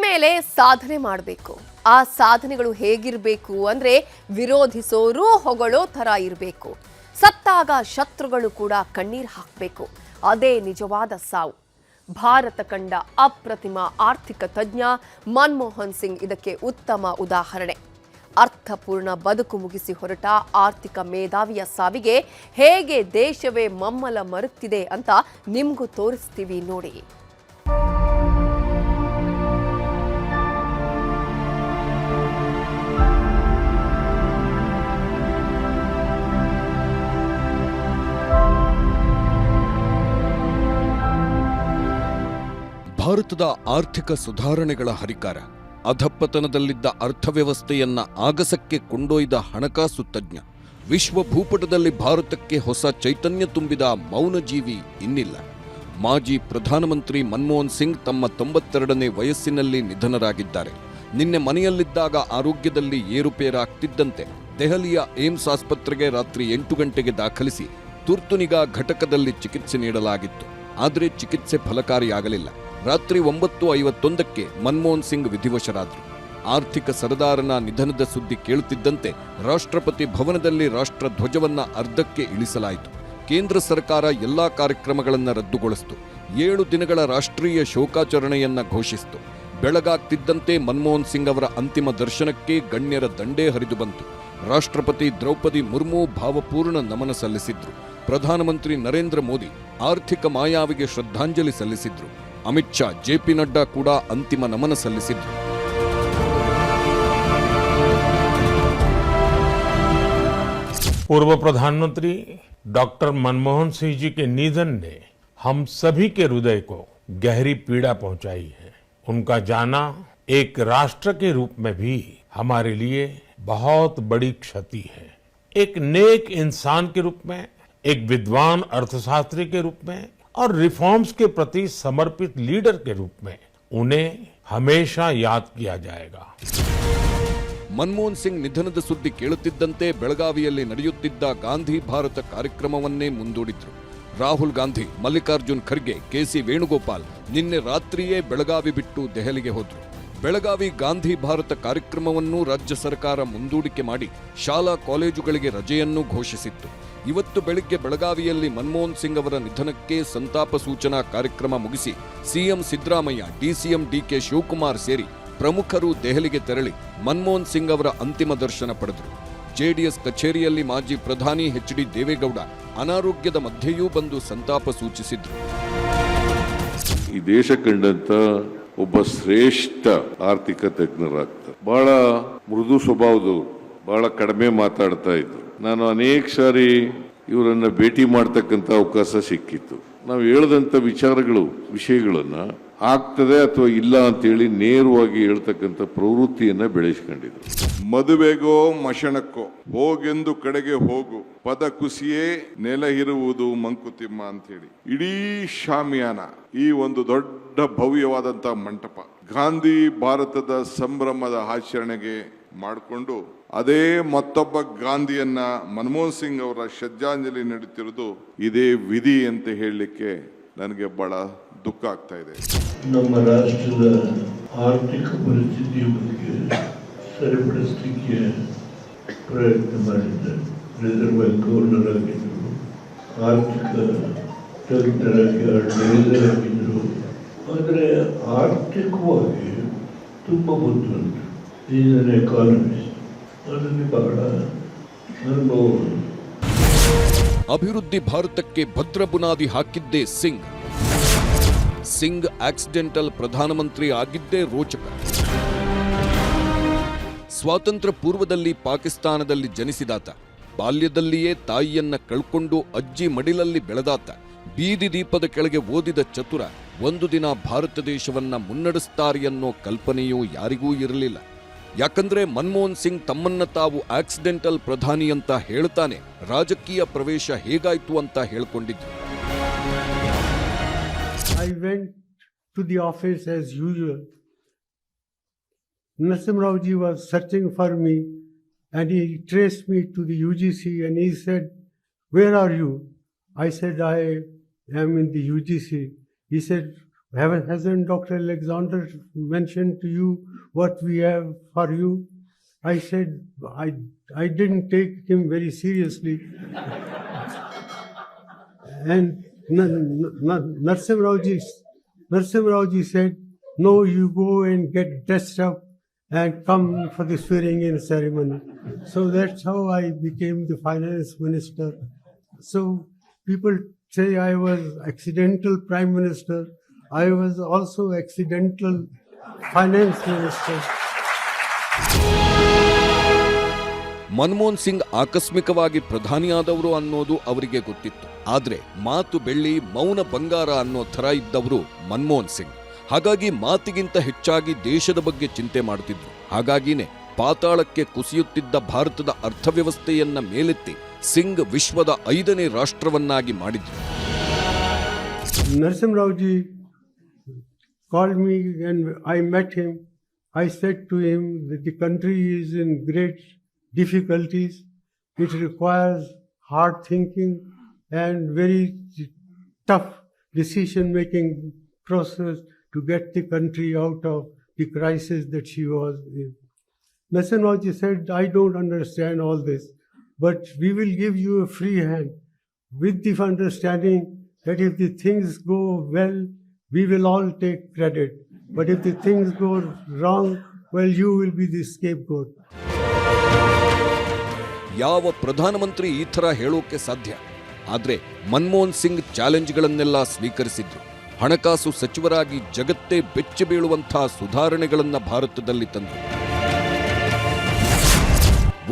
ಮೇಲೆ ಸಾಧನೆ ಮಾಡಬೇಕು. ಆ ಸಾಧನೆಗಳು ಹೇಗಿರಬೇಕು ಅಂದ್ರೆ ವಿರೋಧಿಸೋರು ಹೊಗಳೋ ಥರ ಇರಬೇಕು. ಸತ್ತಾಗ ಶತ್ರುಗಳು ಕೂಡ ಕಣ್ಣೀರು ಹಾಕಬೇಕು. ಅದೇ ನಿಜವಾದ ಸಾವು. ಭಾರತ ಕಂಡ ಅಪ್ರತಿಮ ಆರ್ಥಿಕ ತಜ್ಞ ಮನಮೋಹನ್ ಸಿಂಗ್ ಇದಕ್ಕೆ ಉತ್ತಮ ಉದಾಹರಣೆ. ಅರ್ಥಪೂರ್ಣ ಬದುಕು ಮುಗಿಸಿ ಹೊರಟ ಆರ್ಥಿಕ ಮೇಧಾವಿಯ ಸಾವಿಗೆ ಹೇಗೆ ದೇಶವೇ ಮಮ್ಮಲ ಮರುತ್ತಿದೆ ಅಂತ ನಿಮಗೂ ತೋರಿಸ್ತೀವಿ ನೋಡಿ. ಭಾರತದ ಆರ್ಥಿಕ ಸುಧಾರಣೆಗಳ ಹರಿಕಾರ. ಅಧಪ್ಪತನದಲ್ಲಿದ್ದ ಅರ್ಥವ್ಯವಸ್ಥೆಯನ್ನ ಆಗಸಕ್ಕೆ ಕೊಂಡೊಯ್ದ ಹಣಕಾಸು ತಜ್ಞ. ವಿಶ್ವ ಭೂಪಟದಲ್ಲಿ ಭಾರತಕ್ಕೆ ಹೊಸ ಚೈತನ್ಯ ತುಂಬಿದ ಮೌನಜೀವಿ ಇನ್ನಿಲ್ಲ. ಮಾಜಿ ಪ್ರಧಾನಮಂತ್ರಿ ಮನಮೋಹನ್ ಸಿಂಗ್ ತಮ್ಮ ತೊಂಬತ್ತೆರಡನೇ ವಯಸ್ಸಿನಲ್ಲಿ ನಿಧನರಾಗಿದ್ದಾರೆ. ನಿನ್ನೆ ಮನೆಯಲ್ಲಿದ್ದಾಗ ಆರೋಗ್ಯದಲ್ಲಿ ಏರುಪೇರಾಗ್ತಿದ್ದಂತೆ ದೆಹಲಿಯ ಏಮ್ಸ್ ಆಸ್ಪತ್ರೆಗೆ ರಾತ್ರಿ ಎಂಟು ಗಂಟೆಗೆ ದಾಖಲಿಸಿ ತುರ್ತುನಿಗಾ ಘಟಕದಲ್ಲಿ ಚಿಕಿತ್ಸೆ ನೀಡಲಾಗಿತ್ತು. ಆದರೆ ಚಿಕಿತ್ಸೆ ಫಲಕಾರಿಯಾಗಲಿಲ್ಲ. ರಾತ್ರಿ ಒಂಬತ್ತು ಐವತ್ತೊಂದಕ್ಕೆ ಮನಮೋಹನ್ ಸಿಂಗ್ ವಿಧಿವಶರಾದರು. ಆರ್ಥಿಕ ಸರದಾರನ ನಿಧನದ ಸುದ್ದಿ ಕೇಳುತ್ತಿದ್ದಂತೆ ರಾಷ್ಟ್ರಪತಿ ಭವನದಲ್ಲಿ ರಾಷ್ಟ್ರ ಧ್ವಜವನ್ನ ಅರ್ಧಕ್ಕೆ ಇಳಿಸಲಾಯಿತು. ಕೇಂದ್ರ ಸರ್ಕಾರ ಎಲ್ಲಾ ಕಾರ್ಯಕ್ರಮಗಳನ್ನು ರದ್ದುಗೊಳಿಸಿತು. ಏಳು ದಿನಗಳ ರಾಷ್ಟ್ರೀಯ ಶೋಕಾಚರಣೆಯನ್ನು ಘೋಷಿಸಿತು. ಬೆಳಗಾಗ್ತಿದ್ದಂತೆ ಮನಮೋಹನ್ ಸಿಂಗ್ ಅವರ ಅಂತಿಮ ದರ್ಶನಕ್ಕೆ ಗಣ್ಯರ ದಂಡೇ ಹರಿದು ಬಂತು. ರಾಷ್ಟ್ರಪತಿ ದ್ರೌಪದಿ ಮುರ್ಮು ಭಾವಪೂರ್ಣ ನಮನ ಸಲ್ಲಿಸಿದ್ರು. ಪ್ರಧಾನಮಂತ್ರಿ ನರೇಂದ್ರ ಮೋದಿ ಆರ್ಥಿಕ ಮಾಯಾವಿಗೆ ಶ್ರದ್ಧಾಂಜಲಿ ಸಲ್ಲಿಸಿದ್ರು. ಅಮಿತ್ ಶಾ ಜೆಪಿ ನಡ್ಡಾ ಕೂಡ ಅಂತಿಮ ನಮನ ಸಲ್ಲಿಸಿದ್ರು पूर्व प्रधानमंत्री डॉक्टर मनमोहन सिंह जी के निधन ने हम सभी के हृदय को गहरी पीड़ा पहुंचाई है उनका जाना एक राष्ट्र के रूप में भी हमारे लिए बहुत बड़ी क्षति है एक नेक इंसान के रूप में एक विद्वान अर्थशास्त्री के रूप में और रिफॉर्म्स के प्रति समर्पित लीडर के रूप में उन्हें हमेशा याद किया जाएगा ಮನಮೋಹನ್ ಸಿಂಗ್ ನಿಧನದ ಸುದ್ದಿ ಕೇಳುತ್ತಿದ್ದಂತೆ ಬೆಳಗಾವಿಯಲ್ಲಿ ನಡೆಯುತ್ತಿದ್ದ ಗಾಂಧಿ ಭಾರತ ಕಾರ್ಯಕ್ರಮವನ್ನೇ ಮುಂದೂಡಿದ್ರು ರಾಹುಲ್ ಗಾಂಧಿ ಮಲ್ಲಿಕಾರ್ಜುನ್ ಖರ್ಗೆ ಕೆಸಿ ವೇಣುಗೋಪಾಲ್ ನಿನ್ನೆ ರಾತ್ರಿಯೇ ಬೆಳಗಾವಿ ಬಿಟ್ಟು ದೆಹಲಿಗೆ ಹೋದ್ರು ಬೆಳಗಾವಿ ಗಾಂಧಿ ಭಾರತ ಕಾರ್ಯಕ್ರಮವನ್ನು ರಾಜ್ಯ ಸರ್ಕಾರ ಮುಂದೂಡಿಕೆ ಮಾಡಿ ಶಾಲಾ ಕಾಲೇಜುಗಳಿಗೆ ರಜೆಯನ್ನು ಘೋಷಿಸಿತ್ತು. ಇವತ್ತು ಬೆಳಗ್ಗೆ ಬೆಳಗಾವಿಯಲ್ಲಿ ಮನಮೋಹನ್ ಸಿಂಗ್ ಅವರ ನಿಧನಕ್ಕೆ ಸಂತಾಪ ಸೂಚನಾ ಕಾರ್ಯಕ್ರಮ ಮುಗಿಸಿ CM Siddaramaiah, DCM DK Shivakumar ಸೇರಿ ಪ್ರಮುಖರು ದೆಹಲಿಗೆ ತೆರಳಿ ಮನಮೋಹನ್ ಸಿಂಗ್ ಅವರ ಅಂತಿಮ ದರ್ಶನ ಪಡೆದರು. ಜೆಡಿಎಸ್ ಕಚೇರಿಯಲ್ಲಿ ಮಾಜಿ ಪ್ರಧಾನಿ ಎಚ್ ಡಿ ದೇವೇಗೌಡ ಅನಾರೋಗ್ಯದ ಮಧ್ಯೆಯೂ ಬಂದು ಸಂತಾಪ ಸೂಚಿಸಿದ್ರು. ಈ ದೇಶ ಕಂಡಂತ ಒಬ್ಬ ಶ್ರೇಷ್ಠ ಆರ್ಥಿಕ ತಜ್ಞರಾಗ್ತಾರೆ. ಬಹಳ ಮೃದು ಸ್ವಭಾವದವರು. ಬಹಳ ಕಡಿಮೆ ಮಾತಾಡ್ತಾ ಇದ್ರು. ನಾನು ಅನೇಕ ಸಾರಿ ಇವರನ್ನ ಭೇಟಿ ಮಾಡ್ತಕ್ಕಂಥ ಅವಕಾಶ ಸಿಕ್ಕಿತ್ತು. ನಾವು ಹೇಳದಂತ ವಿಚಾರಗಳು, ವಿಷಯಗಳನ್ನ ಆಗ್ತದೆ ಅಥವಾ ಇಲ್ಲ ಅಂತೇಳಿ ನೇರವಾಗಿ ಹೇಳ್ತಕ್ಕಂಥ ಪ್ರವೃತ್ತಿಯನ್ನ ಬೆಳೆಸ್ಕೊಂಡಿದ್ರು. ಮದುವೆಗೋ ಮಶಣಕ್ಕೋ ಹೋಗೆಂದು ಕಡೆಗೆ ಹೋಗು, ಪದ ಕುಸಿಯೇ ನೆಲ ಇರುವುದು ಮಂಕುತಿಮ್ಮ ಅಂತೇಳಿ ಇಡೀ ಶಾಮಿಯಾನ ಈ ಒಂದು ದೊಡ್ಡ ಭವ್ಯವಾದಂತ ಮಂಟಪ ಗಾಂಧಿ ಭಾರತದ ಸಂಭ್ರಮದ ಆಚರಣೆಗೆ ಮಾಡಿಕೊಂಡು ಅದೇ ಮತ್ತೊಬ್ಬ ಗಾಂಧಿಯನ್ನ ಮನಮೋಹನ್ ಸಿಂಗ್ ಅವರ ಶ್ರದ್ಧಾಂಜಲಿ ನಡೀತಿರೋದು ಇದೇ ವಿಧಿ ಅಂತ ಹೇಳಲಿಕ್ಕೆ ನನಗೆ ಬಹಳ ದುಃಖ ಆಗ್ತಾ ಇದೆ. ನಮ್ಮ ರಾಷ್ಟ್ರದ ಆರ್ಥಿಕ ಪರಿಸ್ಥಿತಿಯ ಬಗ್ಗೆ ಸರಿಪಡಿಸಲಿಕ್ಕೆ ಪ್ರಯತ್ನ ಮಾಡಿದ್ದಾರೆ. ರಿಸರ್ವ್ ಬ್ಯಾಂಕ್ ಗವರ್ನರ್ ಆಗಿದ್ದರು ಆರ್ಥಿಕ ತಜ್ಞರಾಗಿ ಆಗಿದ್ದರು ಆದರೆ ಆರ್ಥಿಕವಾಗಿ ತುಂಬ ಬುದ್ಧಿವಂತ. ಈಸ್ ಎಕಾನಮಿಸ್ಟ್ ಅದರಲ್ಲಿ ಬಹಳ ಅನುಭವ. ಅಭಿವೃದ್ಧಿ ಭಾರತಕ್ಕೆ ಭದ್ರ ಬುನಾದಿ ಹಾಕಿದ್ದೇ ಸಿಂಗ್. ಸಿಂಗ್ ಆಕ್ಸಿಡೆಂಟಲ್ ಪ್ರಧಾನಮಂತ್ರಿ ಆಗಿದ್ದೇ ರೋಚಕ. ಸ್ವಾತಂತ್ರ್ಯ ಪೂರ್ವದಲ್ಲಿ ಪಾಕಿಸ್ತಾನದಲ್ಲಿ ಜನಿಸಿದಾತ, ಬಾಲ್ಯದಲ್ಲಿಯೇ ತಾಯಿಯನ್ನ ಕಳ್ಕೊಂಡು ಅಜ್ಜಿ ಮಡಿಲಲ್ಲಿ ಬೆಳೆದಾತ, ಬೀದಿ ದೀಪದ ಕೆಳಗೆ ಓದಿದ ಚತುರ ಒಂದು ದಿನ ಭಾರತ ದೇಶವನ್ನ ಮುನ್ನಡೆಸ್ತಾರೆ ಅನ್ನೋ ಕಲ್ಪನೆಯೂ ಯಾರಿಗೂ ಇರಲಿಲ್ಲ. ಯಾಕಂದ್ರೆ ಮನಮೋಹನ್ ಸಿಂಗ್ ತಮ್ಮನ್ನ ತಾವು ಆಕ್ಸಿಡೆಂಟಲ್ ಪ್ರಧಾನಿ ಅಂತ ಹೇಳ್ತಾನೆ, ರಾಜಕೀಯ ಪ್ರವೇಶ ಹೇಗಾಯ್ತು ಅಂತ ಹೇಳ್ಕೊಂಡಿದ್ರು. I went to the office as usual. Nasim ji was searching for me and he traced me to the UGC and he said, Where are you? I said, I am in the UGC. He said, hasn't Dr. Alexander mentioned to you what we have for you? I said, I, I didn't take him very seriously. and Narsim Raoji, Narsim Raoji said, no, you go and get dressed up and come for the swearing in ceremony. So that's how I became the finance minister. So people say I was accidental prime minister. I was also accidental finance minister. Manmohan Singh ಆಕಸ್ಮಿಕವಾಗಿ ಪ್ರಧಾನಿಯಾದವರು ಅನ್ನೋದು ಅವರಿಗೆ ಗೊತ್ತಿತ್ತು. ಆದರೆ ಮಾತು ಬೆಳ್ಳಿ ಮೌನ ಬಂಗಾರ ಅನ್ನೋ ಥರ ಇದ್ದವರು ಮನಮೋಹನ್ ಸಿಂಗ್. ಹಾಗಾಗಿ ಮಾತಿಗಿಂತ ಹೆಚ್ಚಾಗಿ ದೇಶದ ಬಗ್ಗೆ ಚಿಂತೆ ಮಾಡುತ್ತಿದ್ರು ಹಾಗಾಗಿನೇ ಪಾತಾಳಕ್ಕೆ ಕುಸಿಯುತ್ತಿದ್ದ ಭಾರತದ ಅರ್ಥವ್ಯವಸ್ಥೆಯನ್ನ ಮೇಲೆತ್ತಿ ಸಿಂಗ್ ವಿಶ್ವದ ಐದನೇ ರಾಷ್ಟ್ರವನ್ನಾಗಿ ಮಾಡಿದ್ರು. ನರಸಿಂಹರಾವ್ಜಿ called me and I met him. I said to him that the country is great difficulties. It requires hard thinking and very tough decision making process to get the country out of the crisis that she was in. Raoji said, I don't understand all this, but we will give you a free hand with the understanding that if the things go well, we will all take credit. But if the things go wrong, well, you will be the scapegoat. ಯಾವ ಪ್ರಧಾನಮಂತ್ರಿ ಈ ಥರ ಹೇಳೋಕೆ ಸಾಧ್ಯ? ಆದರೆ ಮನಮೋಹನ್ ಸಿಂಗ್ ಚಾಲೆಂಜ್ಗಳನ್ನೆಲ್ಲ ಸ್ವೀಕರಿಸಿದ್ರು. ಹಣಕಾಸು ಸಚಿವರಾಗಿ ಜಗತ್ತೇ ಬೆಚ್ಚಿ ಬೀಳುವಂಥ ಸುಧಾರಣೆಗಳನ್ನು ಭಾರತದಲ್ಲಿ ತಂದರು.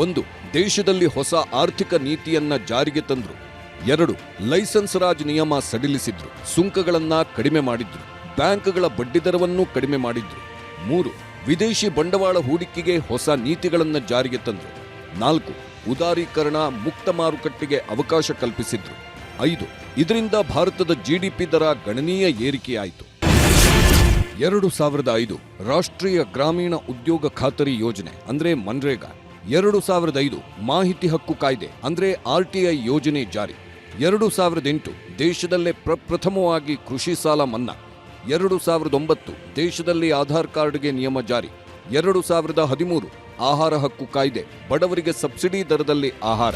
ಒಂದು, ದೇಶದಲ್ಲಿ ಹೊಸ ಆರ್ಥಿಕ ನೀತಿಯನ್ನ ಜಾರಿಗೆ ತಂದ್ರು. ಎರಡು, ಲೈಸೆನ್ಸ್ ರಾಜ್ ನಿಯಮ ಸಡಿಲಿಸಿದ್ರು. ಸುಂಕಗಳನ್ನ ಕಡಿಮೆ ಮಾಡಿದ್ರು. ಬ್ಯಾಂಕ್ಗಳ ಬಡ್ಡಿದರವನ್ನು ಕಡಿಮೆ ಮಾಡಿದ್ರು. ಮೂರು, ವಿದೇಶಿ ಬಂಡವಾಳ ಹೂಡಿಕೆಗೆ ಹೊಸ ನೀತಿಗಳನ್ನು ಜಾರಿಗೆ ತಂದ್ರು. ನಾಲ್ಕು ಉದಾರೀಕರಣ, ಮುಕ್ತ ಮಾರುಕಟ್ಟೆಗೆ ಅವಕಾಶ ಕಲ್ಪಿಸಿದ್ರು. ಐದು, ಇದರಿಂದ ಭಾರತದ ಜಿಡಿಪಿ ದರ ಗಣನೀಯ ಏರಿಕೆಯಾಯಿತು. ಎರಡು ಸಾವಿರದ ಐದು, ರಾಷ್ಟ್ರೀಯ ಗ್ರಾಮೀಣ ಉದ್ಯೋಗ ಖಾತರಿ ಯೋಜನೆ, ಅಂದ್ರೆ ಮನ್ರೇಗಾ. ಎರಡು ಸಾವಿರದ ಐದು, ಮಾಹಿತಿ ಹಕ್ಕು ಕಾಯ್ದೆ, ಅಂದ್ರೆ ಆರ್ಟಿಐ ಯೋಜನೆ ಜಾರಿ. ಎರಡು ಸಾವಿರದ ಎಂಟು, ದೇಶದಲ್ಲೇ ಪ್ರಪ್ರಥಮವಾಗಿ ಕೃಷಿ ಸಾಲ ಮನ್ನಾ. ಎರಡು ಸಾವಿರದ ಒಂಬತ್ತು, ದೇಶದಲ್ಲಿ ಆಧಾರ್ ಕಾರ್ಡ್ಗೆ ನಿಯಮ ಜಾರಿ. ಎರಡು ಸಾವಿರದ ಹದಿಮೂರು ಆಹಾರ ಹಕ್ಕು ಕಾಯ್ದೆ. ಬಡವರಿಗೆ ಸಬ್ಸಿಡಿ ದರದಲ್ಲಿ ಆಹಾರ.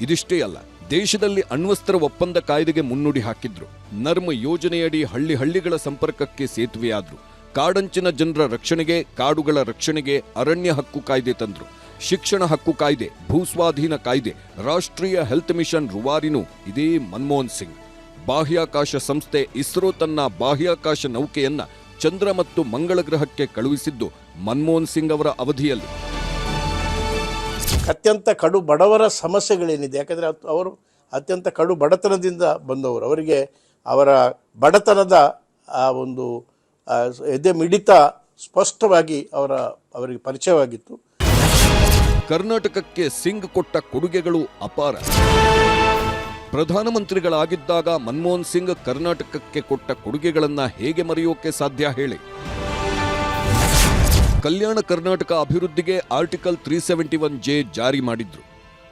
ಇದಿಷ್ಟೇ ಅಲ್ಲ, ದೇಶದಲ್ಲಿ ಅಣ್ವಸ್ತ್ರ ಒಪ್ಪಂದ ಕಾಯ್ದೆಗೆ ಮುನ್ನುಡಿ ಹಾಕಿದ್ರು. ನರ್ಮ ಯೋಜನೆಯಡಿ ಹಳ್ಳಿ ಹಳ್ಳಿಗಳ ಸಂಪರ್ಕಕ್ಕೆ ಸೇತುವೆಯಾದ್ರು. ಕಾಡಂಚಿನ ಜನರ ರಕ್ಷಣೆಗೆ, ಕಾಡುಗಳ ರಕ್ಷಣೆಗೆ ಅರಣ್ಯ ಹಕ್ಕು ಕಾಯ್ದೆ ತಂದ್ರು. ಶಿಕ್ಷಣ ಹಕ್ಕು ಕಾಯ್ದೆ, ಭೂಸ್ವಾಧೀನ ಕಾಯ್ದೆ, ರಾಷ್ಟ್ರೀಯ ಹೆಲ್ತ್ ಮಿಷನ್ ರುವಾರಿನೂ ಇದೇ ಮನಮೋಹನ್ ಸಿಂಗ್. ಬಾಹ್ಯಾಕಾಶ ಸಂಸ್ಥೆ ಇಸ್ರೋ ತನ್ನ ಬಾಹ್ಯಾಕಾಶ ನೌಕೆಯನ್ನ ಚಂದ್ರ ಮತ್ತು ಮಂಗಳ ಗ್ರಹಕ್ಕೆ ಕಳುಹಿಸಿದ್ದು ಮನಮೋಹನ್ ಸಿಂಗ್ ಅವರ ಅವಧಿಯಲ್ಲಿ. ಅತ್ಯಂತ ಕಡು ಬಡವರ ಸಮಸ್ಯೆಗಳೇನಿದೆ? ಯಾಕಂದರೆ ಅವರು ಅತ್ಯಂತ ಕಡು ಬಡತನದಿಂದ ಬಂದವರು. ಅವರಿಗೆ ಅವರ ಬಡತನದ ಆ ಒಂದು ಎದೆ ಮಿಡಿತ ಸ್ಪಷ್ಟವಾಗಿ ಅವರ ಅವರಿಗೆ ಪರಿಚಯವಾಗಿತ್ತು. ಕರ್ನಾಟಕಕ್ಕೆ ಸಿಂಗ್ ಕೊಟ್ಟ ಕೊಡುಗೆಗಳು ಅಪಾರ. ಪ್ರಧಾನಮಂತ್ರಿಗಳಾಗಿದ್ದಾಗ ಮನಮೋಹನ್ ಸಿಂಗ್ ಕರ್ನಾಟಕಕ್ಕೆ ಕೊಟ್ಟ ಕೊಡುಗೆಗಳನ್ನು ಹೇಗೆ ಮರೆಯೋಕೆ ಸಾಧ್ಯ ಹೇಳಿ. ಕಲ್ಯಾಣ ಕರ್ನಾಟಕ ಅಭಿವೃದ್ಧಿಗೆ article three seventy one J ಜಾರಿ ಮಾಡಿದ್ರು.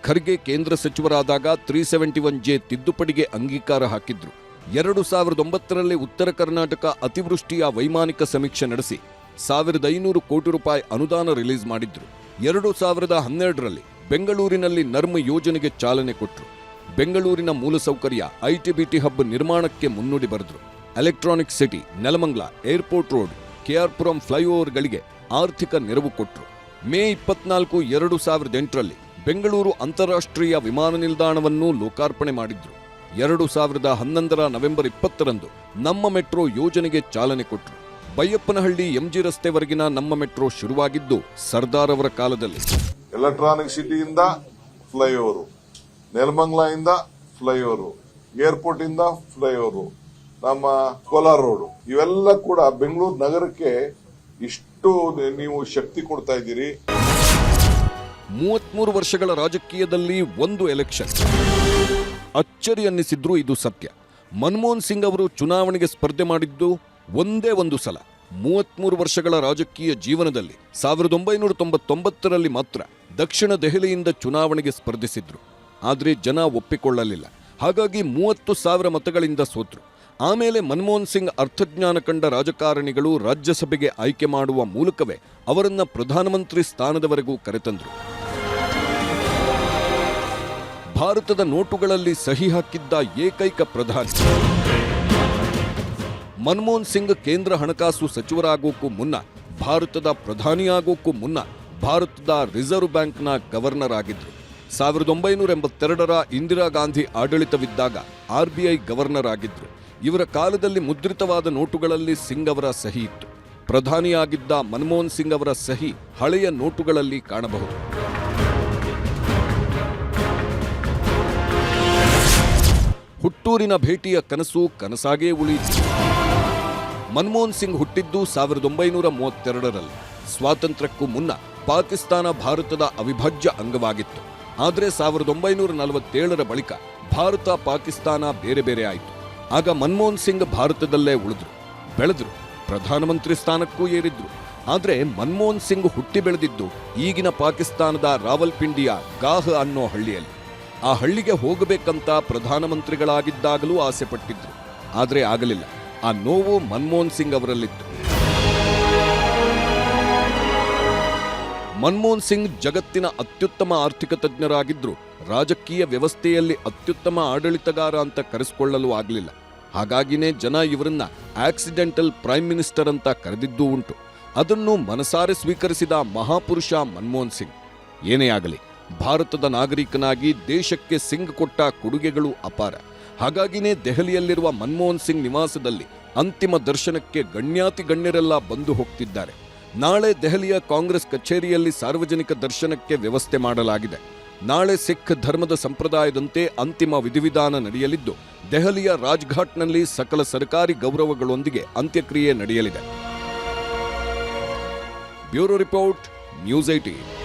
ಖರ್ಗೆ ಕೇಂದ್ರ ಸಚಿವರಾದಾಗ ತ್ರೀ ಸೆವೆಂಟಿ ಒನ್ ಜೆ ತಿದ್ದುಪಡಿಗೆ ಅಂಗೀಕಾರ ಹಾಕಿದ್ರು. ಎರಡು ಸಾವಿರದ ಒಂಬತ್ತರಲ್ಲಿ ಉತ್ತರ ಕರ್ನಾಟಕ ಅತಿವೃಷ್ಟಿಯ ವೈಮಾನಿಕ ಸಮೀಕ್ಷೆ ನಡೆಸಿ ಸಾವಿರದ ಐನೂರು ಕೋಟಿ ರೂಪಾಯಿ ಅನುದಾನ ರಿಲೀಸ್ ಮಾಡಿದ್ರು. ಎರಡು ಸಾವಿರದ ಹನ್ನೆರಡರಲ್ಲಿ ಬೆಂಗಳೂರಿನಲ್ಲಿ ನರ್ಮ ಯೋಜನೆಗೆ ಚಾಲನೆ ಕೊಟ್ಟರು ಬೆಂಗಳೂರಿನ ಮೂಲಸೌಕರ್ಯ ಐಟಿಬಿಟಿ ಹಬ್ ನಿರ್ಮಾಣಕ್ಕೆ ಮುನ್ನುಡಿ ಬರೆದರು. Electronic city, Nelamangala, airport road, KR Puram ಫ್ಲೈಓವರ್ಗಳಿಗೆ ಆರ್ಥಿಕ ನೆರವು ಕೊಟ್ಟರು ಮೇ ಇಪ್ಪತ್ನಾಲ್ಕು ಎರಡು ಸಾವಿರದ ಎಂಟರಲ್ಲಿ ಬೆಂಗಳೂರು ಅಂತಾರಾಷ್ಟ್ರೀಯ ವಿಮಾನ ನಿಲ್ದಾಣವನ್ನು ಲೋಕಾರ್ಪಣೆ ಮಾಡಿದ್ರು. ಎರಡು ಸಾವಿರದ ಹನ್ನೊಂದರ ನವೆಂಬರ್ ಇಪ್ಪತ್ತರಂದು ನಮ್ಮ ಮೆಟ್ರೋ ಯೋಜನೆಗೆ ಚಾಲನೆ ಕೊಟ್ಟರು ಬೈಯಪ್ಪನಹಳ್ಳಿ ಎಂಜಿ ರಸ್ತೆವರೆಗಿನ ನಮ್ಮ ಮೆಟ್ರೋ ಶುರುವಾಗಿದ್ದು ಸರ್ದಾರ್ ಅವರ ಕಾಲದಲ್ಲಿ. Electronic ಸಿಟಿಯಿಂದ flyover. ನೆಲಮಂಗ್ಲ ಇಂದ ಫ್ಲೈಓವರು ಏರ್ಪೋರ್ಟ್ ಇಂದ ಫ್ಲೈಓವರ್, ನಮ್ಮ ಕೋಲಾರ ರೋಡ್, ಇವೆಲ್ಲ ಕೂಡ ಬೆಂಗಳೂರು ನಗರಕ್ಕೆ ಇಷ್ಟು ನೀವು ಶಕ್ತಿ ಕೊಡ್ತಾ ಇದ್ದೀರಿ. ಮೂವತ್ಮೂರು ವರ್ಷಗಳ ರಾಜಕೀಯದಲ್ಲಿ ಒಂದು ಎಲೆಕ್ಷನ್. ಅಚ್ಚರಿ ಅನ್ನಿಸಿದ್ರು ಇದು ಸತ್ಯ. ಮನಮೋಹನ್ ಸಿಂಗ್ ಅವರು ಚುನಾವಣೆಗೆ ಸ್ಪರ್ಧೆ ಮಾಡಿದ್ದು ಒಂದೇ ಒಂದು ಸಲ. ಮೂವತ್ಮೂರು ವರ್ಷಗಳ ರಾಜಕೀಯ ಜೀವನದಲ್ಲಿ ಸಾವಿರದ ಒಂಬೈನೂರ ತೊಂಬತ್ತೊಂಬತ್ತರಲ್ಲಿ ಮಾತ್ರ ದಕ್ಷಿಣ ದೆಹಲಿಯಿಂದ ಚುನಾವಣೆಗೆ ಸ್ಪರ್ಧಿಸಿದ್ರು. ಆದರೆ ಜನ ಒಪ್ಪಿಕೊಳ್ಳಲಿಲ್ಲ. ಹಾಗಾಗಿ ಮೂವತ್ತು ಸಾವಿರ ಮತಗಳಿಂದ ಸೋತರು. ಆಮೇಲೆ ಮನಮೋಹನ್ ಸಿಂಗ್ ಅರ್ಥಜ್ಞಾನ ಕಂಡ ರಾಜಕಾರಣಿಗಳು ರಾಜ್ಯಸಭೆಗೆ ಆಯ್ಕೆ ಮಾಡುವ ಮೂಲಕವೇ ಅವರನ್ನ ಪ್ರಧಾನಮಂತ್ರಿ ಸ್ಥಾನದವರೆಗೂ ಕರೆತಂದರು. ಭಾರತದ ನೋಟುಗಳಲ್ಲಿ ಸಹಿ ಹಾಕಿದ್ದ ಏಕೈಕ ಪ್ರಧಾನಿ. ಮನಮೋಹನ್ ಸಿಂಗ್ ಕೇಂದ್ರ ಹಣಕಾಸು ಸಚಿವರಾಗೋಕ್ಕೂ ಮುನ್ನ, ಭಾರತದ ಪ್ರಧಾನಿಯಾಗೋಕ್ಕೂ ಮುನ್ನ, ಭಾರತದ ರಿಸರ್ವ್ ಬ್ಯಾಂಕ್ನ ಗವರ್ನರ್ ಆಗಿದ್ರು. ಸಾವಿರದ ಒಂಬೈನೂರ ಎಂಬತ್ತೆರಡರ ಇಂದಿರಾ ಗಾಂಧಿ ಆಡಳಿತವಿದ್ದಾಗ ಆರ್ ಬಿ ಐ ಗವರ್ನರ್ ಆಗಿದ್ದರು ಇವರ ಕಾಲದಲ್ಲಿ ಮುದ್ರಿತವಾದ ನೋಟುಗಳಲ್ಲಿ ಸಿಂಗ್ ಅವರ ಸಹಿ ಇತ್ತು. ಪ್ರಧಾನಿಯಾಗಿದ್ದ ಮನಮೋಹನ್ ಸಿಂಗ್ ಅವರ ಸಹಿ ಹಳೆಯ ನೋಟುಗಳಲ್ಲಿ ಕಾಣಬಹುದು. ಹುಟ್ಟೂರಿನ ಭೇಟಿಯ ಕನಸು ಕನಸಾಗೇ ಉಳಿಯಿತು. ಮನಮೋಹನ್ ಸಿಂಗ್ ಹುಟ್ಟಿದ್ದು ಸಾವಿರದ ಒಂಬೈನೂರ ಮೂವತ್ತೆರಡರಲ್ಲಿ. ಸ್ವಾತಂತ್ರ್ಯಕ್ಕೂ ಮುನ್ನ ಪಾಕಿಸ್ತಾನ ಭಾರತದ ಅವಿಭಾಜ್ಯ ಅಂಗವಾಗಿತ್ತು. ಆದರೆ ಸಾವಿರದ ಒಂಬೈನೂರ ನಲವತ್ತೇಳರ ಬಳಿಕ ಭಾರತ ಪಾಕಿಸ್ತಾನ ಬೇರೆ ಬೇರೆ ಆಯಿತು. ಆಗ ಮನಮೋಹನ್ ಸಿಂಗ್ ಭಾರತದಲ್ಲೇ ಉಳಿದ್ರು. ಬೆಳೆದ್ರು. ಪ್ರಧಾನಮಂತ್ರಿ ಸ್ಥಾನಕ್ಕೂ ಏರಿದ್ರು. ಆದರೆ ಮನಮೋಹನ್ ಸಿಂಗ್ ಹುಟ್ಟಿ ಬೆಳೆದಿದ್ದು ಈಗಿನ ಪಾಕಿಸ್ತಾನದ ರಾವಲ್ಪಿಂಡಿಯ ಗಾಹ್ ಅನ್ನೋ ಹಳ್ಳಿಯಲ್ಲಿ. ಆ ಹಳ್ಳಿಗೆ ಹೋಗಬೇಕಂತ ಪ್ರಧಾನಮಂತ್ರಿಗಳಾಗಿದ್ದಾಗಲೂ ಆಸೆ ಪಟ್ಟಿದ್ರು ಆದರೆ ಆಗಲಿಲ್ಲ. ಆ ನೋವು ಮನಮೋಹನ್ ಸಿಂಗ್ ಅವರಲ್ಲಿತ್ತು. ಮನಮೋಹನ್ ಸಿಂಗ್ ಜಗತ್ತಿನ ಅತ್ಯುತ್ತಮ ಆರ್ಥಿಕ ತಜ್ಞರಾಗಿದ್ದರು ರಾಜಕೀಯ ವ್ಯವಸ್ಥೆಯಲ್ಲಿ ಅತ್ಯುತ್ತಮ ಆಡಳಿತಗಾರ ಅಂತ ಕರೆಸಿಕೊಳ್ಳಲು ಆಗಲಿಲ್ಲ. ಹಾಗಾಗಿನೇ ಜನ ಇವರನ್ನ ಆಕ್ಸಿಡೆಂಟಲ್ ಪ್ರೈಮ್ ಮಿನಿಸ್ಟರ್ ಅಂತ ಕರೆದಿದ್ದೂ ಉಂಟು. ಅದನ್ನು ಮನಸಾರೆ ಸ್ವೀಕರಿಸಿದ ಮಹಾಪುರುಷ ಮನಮೋಹನ್ ಸಿಂಗ್. ಏನೇ ಆಗಲಿ, ಭಾರತದ ನಾಗರಿಕನಾಗಿ ದೇಶಕ್ಕೆ ಸಿಂಗ್ ಕೊಟ್ಟ ಕೊಡುಗೆಗಳು ಅಪಾರ. ಹಾಗಾಗಿನೇ ದೆಹಲಿಯಲ್ಲಿರುವ ಮನಮೋಹನ್ ಸಿಂಗ್ ನಿವಾಸದಲ್ಲಿ ಅಂತಿಮ ದರ್ಶನಕ್ಕೆ ಗಣ್ಯಾತಿ ಗಣ್ಯರೆಲ್ಲ ಬಂದು ಹೋಗ್ತಿದ್ದಾರೆ. ನಾಳೆ ದೆಹಲಿಯ ಕಾಂಗ್ರೆಸ್ ಕಚೇರಿಯಲ್ಲಿ ಸಾರ್ವಜನಿಕ ದರ್ಶನಕ್ಕೆ ವ್ಯವಸ್ಥೆ ಮಾಡಲಾಗಿದೆ. ನಾಳೆ ಸಿಖ್ ಧರ್ಮದ ಸಂಪ್ರದಾಯದಂತೆ ಅಂತಿಮ ವಿಧಿವಿಧಾನ ನಡೆಯಲಿದ್ದು, ದೆಹಲಿಯ ರಾಜ್ಘಾಟ್ನಲ್ಲಿ ಸಕಲ ಸರ್ಕಾರಿ ಗೌರವಗಳೊಂದಿಗೆ ಅಂತ್ಯಕ್ರಿಯೆ ನಡೆಯಲಿದೆ. Bureau report, news eighteen